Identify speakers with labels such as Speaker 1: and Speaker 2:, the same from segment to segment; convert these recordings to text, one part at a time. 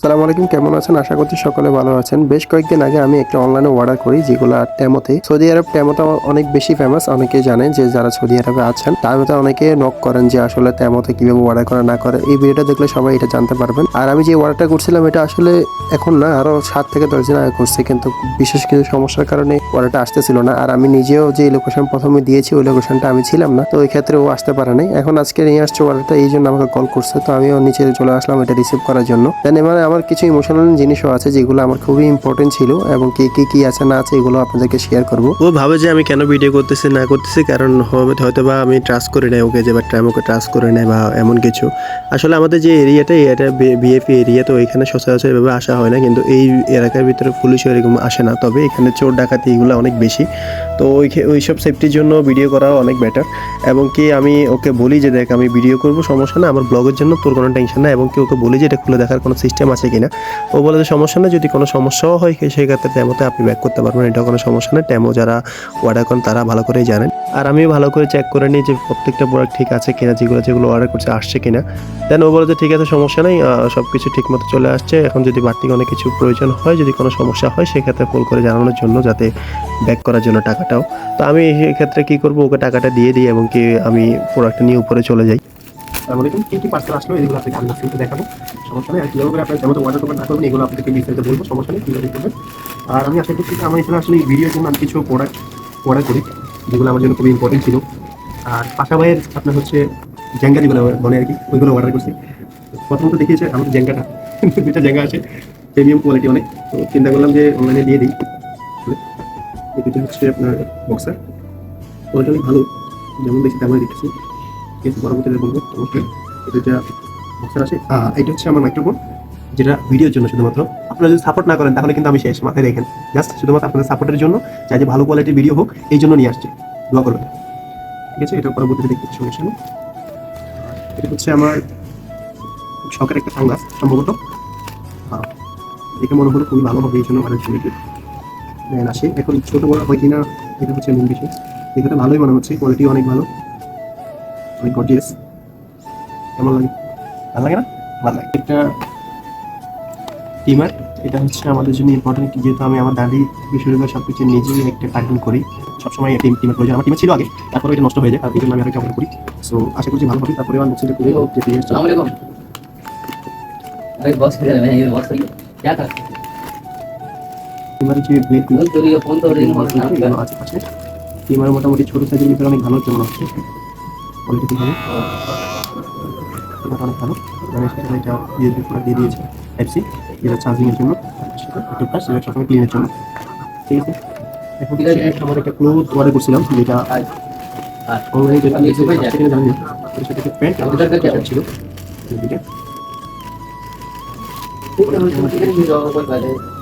Speaker 1: সালামু আলাইকুম, কেমন আছেন? আশা করছি সকলে ভালো আছেন। বেশ কয়েকদিন আগে আমি একটা অনলাইনে অর্ডার করি, যেগুলো টেমোতে সৌদি আরব টেমোটা অনেক বেশি ফেমাস অনেকে জানেন যে যারা সৌদি আরবে আছেন, তার মধ্যে অনেকে নক করেন যে আসলে টেমোতে কীভাবে অর্ডার করা, না করে। এই ভিডিওটা দেখলে সবাই এটা জানতে পারবেন। আর আমি যে অর্ডারটা করছিলাম, এটা আসলে এখন না, আরও সাত থেকে দশ দিন আগে করছি। কিন্তু বিশেষ কিছু সমস্যার কারণে অর্ডারটা আসতেছিল না। আর আমি নিজেও যে লোকেশন প্রথমে দিয়েছি, ওই লোকেশনটা আমি ছিলাম না। তো ওই ক্ষেত্রে ও আসতে পারে নাই। এখন আজকে নিয়ে আসছে অর্ডারটা এই জন্য আমাকে কল করছে। তো আমিও নিচে চলে আসলাম এটা রিসিভ করার জন্য। দেন এবারে আমার কিছু ইমোশনাল জিনিসও আছে যেগুলো আমার খুবই ইম্পর্টেন্ট ছিল এবং কি কি কি আছে, না আছে এগুলো আপনাদেরকে শেয়ার করব। ও ভাবে যে আমি কেন ভিডিও করতেছি, না করতেছি, কারণ হয়তো বা আমি ট্রাস্ট করে নেই ওকে, যে বা আমাকে ট্রাস্ট করে নেয় বা এমন কিছু। আসলে আমাদের যে এরিয়াটা এটা বিএপি এরিয়া তো এখানে সচরাচর এভাবে আসা হয় না, কিন্তু এই এলাকার ভিতরে পুলিশও এরকম আসে না। তবে এখানে চোর ডাকাতি এগুলো অনেক বেশি। তো ওই ওই সব সেফটির জন্য ভিডিও করা অনেক বেটার এবং কি আমি ওকে বলি যে, দেখ, আমি ভিডিও করব, সমস্যা না আমার ব্লগের জন্য তোর কোনো টেনশন না এবং কি ওকে বলি যে, এটা খুলে দেখার কোনো সিস্টেম আছে কি না ও বলে যে, সমস্যা না যদি কোনো সমস্যাও হয় সেই ক্ষেত্রে ট্যামোতে আপনি ব্যাক করতে পারবেন এটা কোনো সমস্যা নেই। ট্যামো যারা অর্ডার করেন তারা ভালো করেই জানেন। আর আমিও ভালো করে চেক করে নিই যে, প্রত্যেকটা প্রোডাক্ট ঠিক আছে কিনা, যেগুলো যেগুলো অর্ডার করছে, আসছে কিনা। দেন ও বলে যে, ঠিক আছে, সমস্যা নেই সব কিছু ঠিক মতো চলে আসছে। এখন যদি বাড়তি কোনো কিছু প্রয়োজন হয়, যদি কোনো সমস্যা হয় সেক্ষেত্রে ফোন করে জানানোর জন্য, যাতে ব্যাক করার জন্য টাকাটাও। তো আমি ক্ষেত্রে কি করব? ওকে টাকাটা দিয়ে দিই এবং কি আমি প্রোডাক্টটা নিয়ে উপরে চলে যাই।
Speaker 2: আসসালামু আলাইকুম কি কি আসলো এগুলো আপনাকে নেই। আর কীভাবে করে আপনার অর্ডার করবেন এগুলো আপনাদেরকে বিস্তারিত বলব। সমস্যা আর আমি আশা করছি আমার এখানে আসলে এই ভিডিওর জন্য আমি কিছু প্রোডাক্ট অর্ডার করি, যেগুলো আমার জন্য খুবই ইম্পর্টেন্ট ছিল। আর পাশা ভাইয়ের আপনার হচ্ছে জ্যাঙ্গা যেগুলো বলে আর কি, ওইগুলো অর্ডার করছি। প্রথমত দেখিয়েছে আমাদের জ্যাঙ্গাটা দুটা জ্যাঙ্গা আছে প্রিমিয়াম কোয়ালিটি অনেক। তো চিন্তা করলাম যে অনলাইনে দিয়ে দিই। এই দুটো হচ্ছে আপনার বক্সার। কোয়ালিটি অনেক ভালো। যেমন দেখছি তেমনই দেখতেছি। কিন্তু পরবর্তীতে বলব অবশ্যই এটা যা বক্সার আছে এটা হচ্ছে আমার মাইক্রোফোন যেটা ভিডিওর জন্য শুধুমাত্র। আপনারা যদি সাপোর্ট না করেন, তাহলে কিন্তু আমি শেষ, মাথায় রেখেন। জাস্ট শুধুমাত্র আপনাদের সাপোর্টের জন্য, চাই যে ভালো কোয়ালিটির ভিডিও হোক, এই জন্য নিয়ে আসছে। দোয়া করবেন। ঠিক আছে, এটা পরবর্তীতে দেখতে সমস্যা নেই। এটা হচ্ছে আমার শখের একটা সাংবাস সম্ভবত। দেখে মনে হলো খুবই ভালো হবে, এই জন্য অর্ডার শুনেছি দেন আসে এখন ছোটো বড় হয় কিনা এটা হচ্ছে মেন বিষয় দেখে তো ভালোই মনে হচ্ছে কোয়ালিটি অনেক ভালো অনেক গর্জিয়াস কেমন লাগে ভালো লাগে না ভালো লাগে এটা টিমার এটা হচ্ছে আমাদের জন্য ইম্পর্টেন্ট যেহেতু আমি আমার দাদি বিষয় সব কিছু নিজেই একটা কার্টুন করি সবসময় টিম টিমের প্রয়োজন আমার টিমে ছিল আগে তারপরে এটা নষ্ট হয়ে যায় আর এই জন্য আমি আরেকটা অর্ডার করি সো আশা করছি ভালো হবে তারপরে আমার মুখে করে যে দিয়ে এসছে
Speaker 3: अलैक्म अरे बॉस किधर है मैं ये बॉस क्या कर
Speaker 2: এবারে যে ব্লেডগুলো আশেপাশে। এবার মোটামুটি ছোটো সাইজের ভিতরে অনেক ভালো কেমন হচ্ছে কোয়ালিটি ভালো অনেক ভালো। মানে চার্জিংয়ের মানে জন্য। একটু জন্য। ঠিক আছে? এখন আমার একটা ক্লো অর্ডার করছিলাম যেটা অনলাইনে যেটা সেখানে জানি ছিল।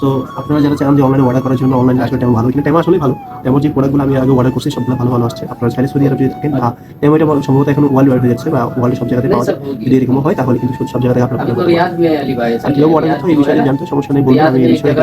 Speaker 2: সো আপনারা যারা চান যে অনলাইনে অর্ডার করার জন্য অনলাইনে আসলে টেমো ভালো কিন্তু টেমো আসলে ভালো। টেমো যে প্রোডাক্টগুলো আমি আগে অর্ডার করছি সবগুলো ভালো ভালো আসছে। আপনারা চাইলে সৌদি আরব যদি থাকেন বা টেমো এটা সম্ভবত এখন ওয়ার্ল্ড ওয়াইড হয়ে যাচ্ছে বা ওয়ার্ল্ড সব জায়গাতে পাওয়া যায়। যদি এরকম হয় তাহলে কিন্তু সব জায়গাতে আপনারা অর্ডার করতে এই বিষয়ে জানতে সমস্যা নেই
Speaker 3: বলুন
Speaker 2: আমি এই বিষয়ে